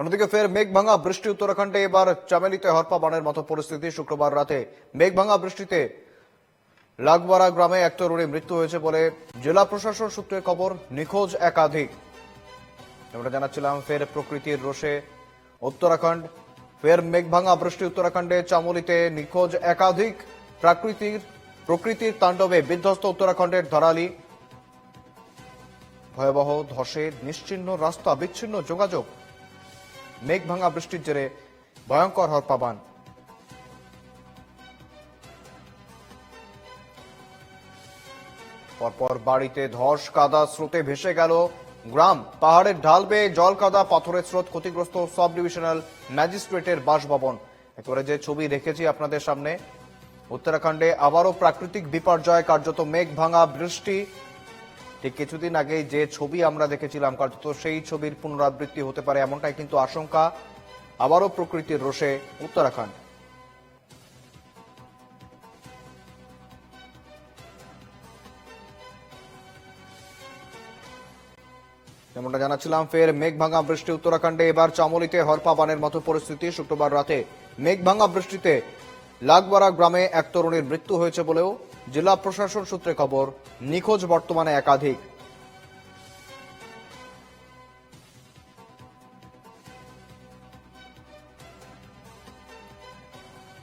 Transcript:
অন্যদিকে ফের মেঘ ভাঙা বৃষ্টি উত্তরাখণ্ডে এবার চামেলিতে হরপা বানের মতো পরিস্থিতি শুক্রবার রাতে। মেঘ ভাঙা বৃষ্টিতে লাগবাড়া গ্রামে এক তরুণীর মৃত্যু হয়েছে বলে জেলা প্রশাসন সূত্রে খবর, নিখোঁজ একাধিক। আমরা জানাচ্ছিলাম, ফের প্রকৃতির রোষে উত্তরাখণ্ড। ফের মেঘভাঙা বৃষ্টি উত্তরাখণ্ডে, চামলিতে নিখোঁজ একাধিক। প্রাকৃতির, প্রকৃতির তাণ্ডবে বিধ্বস্ত উত্তরাখণ্ডের ধরালি। ভয়াবহ ধসে নিশ্চিহ্ন রাস্তা, বিচ্ছিন্ন যোগাযোগ। মেঘভাঙা বৃষ্টির জেরে ভয়ঙ্কর হরপাবান পরপর বাড়িতে ধস কাদা স্রোতে ভেসে গেল গ্রাম। পাহাড়ের ঢাল বেয়ে জল কাদা পাথরের স্রোত ক্ষতিগ্রস্ত সাব ডিভিশনাল ম্যাজিস্ট্রেটের বাসভবন। একেবারে যে ছবি রেখেছি আপনাদের সামনে, উত্তরাখণ্ডে আবারও প্রাকৃতিক বিপর্যয়, কার্যত মেঘ ভাঙা বৃষ্টি ঠিক কিছুদিন আগে যে ছবি আমরা দেখেছিলাম কার্যত সেই ছবির পুনরাবৃত্তি হতে পারে এমনটাই কিন্তু আশঙ্কা আবারও প্রকৃতির রোষে উত্তরাখণ্ড। যেমনটা জানাচ্ছিলাম, ফের মেঘভাঙা বৃষ্টি উত্তরাখণ্ডে। এবার চামলিতে হরপা বানের মতো পরিস্থিতি। শুক্রবার রাতে মেঘভাঙা বৃষ্টিতে লাগবাড়া গ্রামে এক তরুণীর মৃত্যু হয়েছে বলেও জেলা প্রশাসন সূত্রে খবর নিখোঁজ বর্তমানে একাধিক।